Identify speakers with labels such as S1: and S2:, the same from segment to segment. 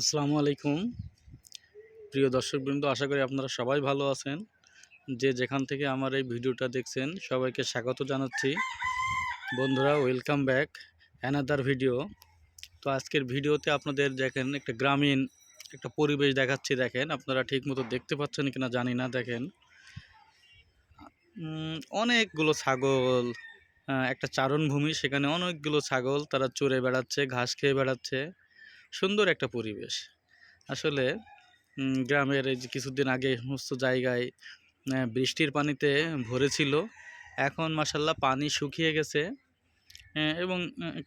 S1: আসসালামু আলাইকুম। প্রিয় দর্শকবৃন্দ, আশা করি আপনারা সবাই ভালো আছেন। যে যেখান থেকে আমার এই ভিডিওটা দেখছেন, সবাইকে স্বাগত জানাচ্ছি। বন্ধুরা ওয়েলকাম ব্যাক অ্যানাদার ভিডিও তো আজকের ভিডিওতে আপনাদের দেখেন, একটা গ্রামীণ, একটা পরিবেশ দেখাচ্ছি, দেখেন। আপনারা ঠিক মতো দেখতে পাচ্ছেন কিনা জানি না, দেখেন। অনেকগুলো ছাগল একটা চারণভূমি, সেখানে অনেকগুলো ছাগল, তারা চড়ে বেড়াচ্ছে, ঘাস খেয়ে বেড়াচ্ছে। সুন্দর একটা পরিবেশ। আসলে গ্রামের এই যে কিছুদিন আগে সমস্ত জায়গায় বৃষ্টির পানিতে ভরেছিল। এখন মাসাল্লাহ পানি শুকিয়ে গেছে। এবং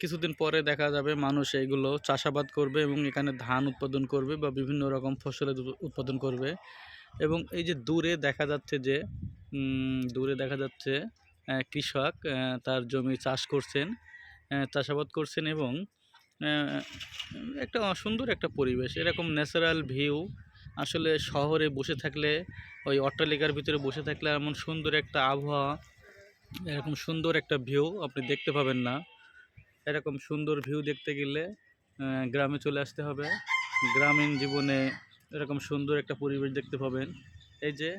S1: কিছুদিন পরে দেখা যাবে মানুষ এইগুলো চাষাবাদ করবে এবং এখানে ধান উৎপাদন করবে বা বিভিন্ন রকম ফসলের উৎপাদন করবে। এবং এই যে দূরে দেখা যাচ্ছে যে দূরে দেখা যাচ্ছে কৃষক তার জমি চাষ করছেন চাষাবাদ করছেন এবং একটা সুন্দর একটা পরিবেশ। এরকম ন্যাচারাল ভিউ। আসলে শহরে বসে থাকলে, ওই অট্টালিকার ভিতরে বসে থাকলে এমন সুন্দর একটা আবহাওয়া, এরকম সুন্দর একটা ভিউ আপনি দেখতে পাবেন না। এরকম সুন্দর ভিউ দেখতে গেলে গ্রামে চলে আসতে হবে। গ্রামীণ জীবনে এরকম সুন্দর একটা পরিবেশ দেখতে পাবেন। এই যে,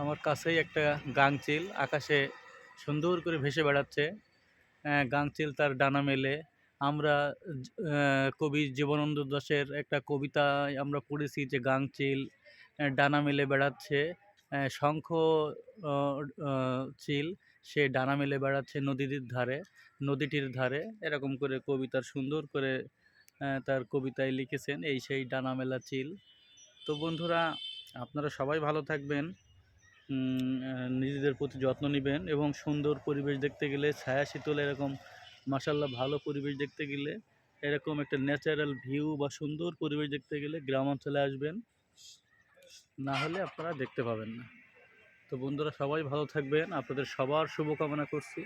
S1: আমার কাছেই একটা গাংচিল আকাশে সুন্দর করে ভেসে বেড়াচ্ছে। গাংচিল তার ডানা মেলে। আমরা কবি জীবনানন্দ দাশের একটা কবিতায় আমরা পড়েছি যে গাংচিল ডানা মেলে বেড়াচ্ছে শঙ্খ চিল, সে ডানা মেলে বেড়াচ্ছে নদীটির ধারে নদীটির ধারে। এরকম করে কবিতার সুন্দর করে তার কবিতায় লিখেছেন এই সেই ডানা মেলা চিল। তো বন্ধুরা, আপনারা সবাই ভালো থাকবেন নিজেদের প্রতি যত্ন নেবেন এবং সুন্দর পরিবেশ দেখতে গেলে ছায়া শীতল এরকম মাসাল্লাহ ভালো পরিবেশ দেখতে গেলে এরকম একটা ন্যাচারাল ভিউ বা সুন্দর পরিবেশ দেখতে গেলে গ্রাম অঞ্চলে আসবেন, না হলে আপনারা দেখতে পাবেন না। তো বন্ধুরা সবাই ভালো থাকবেন, আপনাদের সবার শুভকামনা করছি।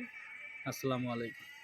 S1: আসসালামু আলাইকুম।